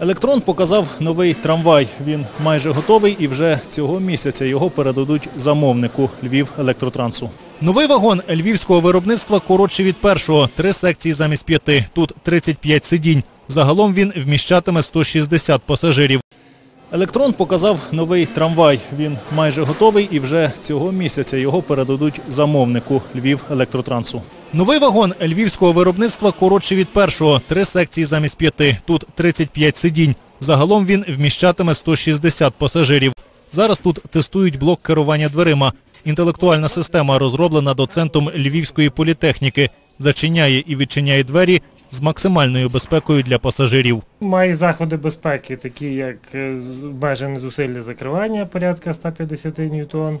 Електрон показав новий трамвай. Він майже готовий і вже цього місяця його передадуть замовнику Львів Електротрансу. Новий вагон львівського виробництва коротший від першого. Три секції замість п'яти. Тут 35 сидінь. Загалом він вміщатиме 160 пасажирів. Електрон показав новий трамвай. Він майже готовий і вже цього місяця його передадуть замовнику Львів Електротрансу. Новий вагон львівського виробництва коротший від першого. Три секції замість п'яти. Тут 35 сидінь. Загалом він вміщатиме 160 пасажирів. Зараз тут тестують блок керування дверима. Інтелектуальна система розроблена доцентом Львівської політехніки. Зачиняє і відчиняє двері з максимальною безпекою для пасажирів. Має заходи безпеки, такі як е, обмежене зусилля закривання порядка 150 ньютон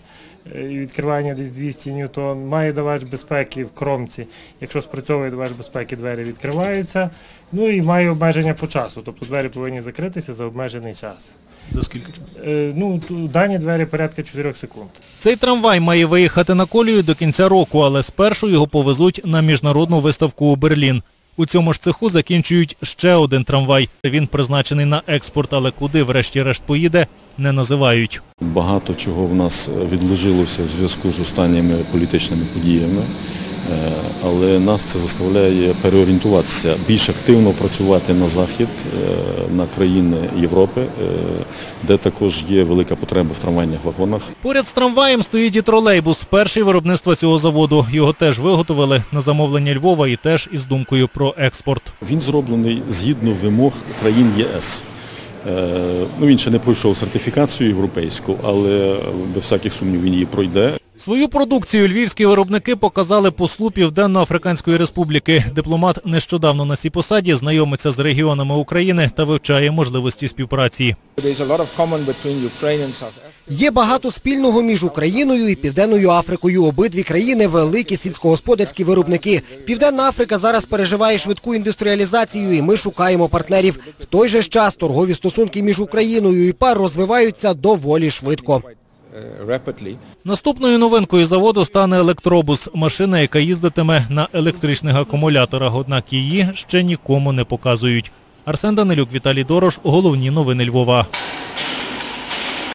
е, і відкривання десь 200 ньютон. Має давач безпеки в кромці. Якщо спрацьовує давач безпеки, двері відкриваються. Ну і має обмеження по часу, тобто двері повинні закритися за обмежений час. За скільки часу? Е, Ну, дані двері порядка 4 секунд. Цей трамвай має виїхати на колію до кінця року, але спершу його повезуть на міжнародну виставку у Берлін. У цьому ж цеху закінчують ще один трамвай. Він призначений на експорт, але куди врешті-решт поїде, не називають. Багато чого в нас відложилося в зв'язку з останніми політичними подіями, але нас це заставляє переорієнтуватися, більш активно працювати на захід, е, на країни Європи, е, де також є велика потреба в трамвайних вагонах. Поряд з трамваєм стоїть і тролейбус, перший виробництва цього заводу. Його теж виготовили на замовлення Львова і теж із думкою про експорт. Він зроблений згідно вимог країн ЄС. Е, Ну, він ще не пройшов сертифікацію європейську, але без всяких сумнів він її пройде. Свою продукцію львівські виробники показали послу Південно-Африканської Республіки. Дипломат нещодавно на цій посаді знайомиться з регіонами України та вивчає можливості співпраці. Є багато спільного між Україною і Південною Африкою. Обидві країни великі сільськогосподарські виробники. Південна Африка зараз переживає швидку індустріалізацію, і ми шукаємо партнерів. В той же час торгові стосунки між Україною і ПАР розвиваються доволі швидко. Rapidly. Наступною новинкою заводу стане електробус – машина, яка їздитиме на електричних акумуляторах, однак її ще нікому не показують. Арсен Данилюк, Віталій Дорош. Головні новини Львова.